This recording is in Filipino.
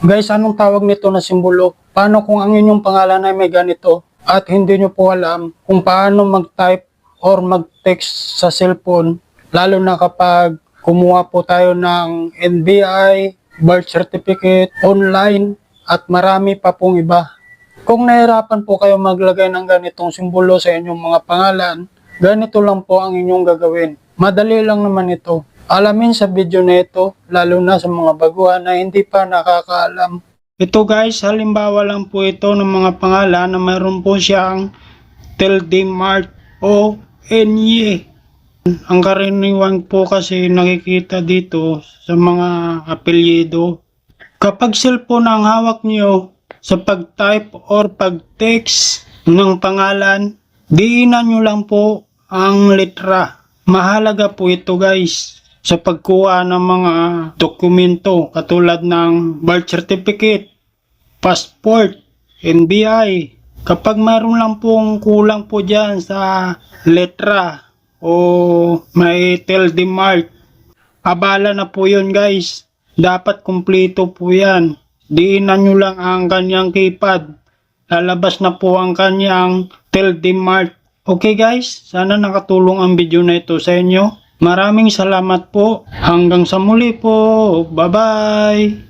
Guys, anong tawag nito na simbolo? Paano kung ang inyong pangalan ay may ganito at hindi nyo po alam kung paano mag-type or mag-text sa cellphone, lalo na kapag kumuha po tayo ng NBI, birth certificate, online, at marami pa pong iba. Kung nahirapan po kayo maglagay ng ganitong simbolo sa inyong mga pangalan, ganito lang po ang inyong gagawin. Madali lang naman ito. Alamin sa video na ito, lalo na sa mga baguhan na hindi pa nakakaalam. Ito guys, halimbawa lang po ito ng mga pangalan na mayroon po siyang Teldemart o NY. Ang karaniwan po kasi nakikita dito sa mga apelyido. Kapag cellphone ang hawak niyo sa pag-type or pag-text ng pangalan, diinan nyo lang po ang letra. Mahalaga po ito guys sa pagkuha ng mga dokumento katulad ng birth certificate, passport, NBI. Kapag mayroon lang pong kulang po dyan sa letra o may tell the mark, abala na po yun guys. Dapat kumpleto po yan. Diinan nyo lang ang kanyang keypad. Lalabas na po ang kanyang tell the mark. Okay guys, sana nakatulong ang video na ito sa inyo. Maraming salamat po. Hanggang sa muli po. Bye-bye.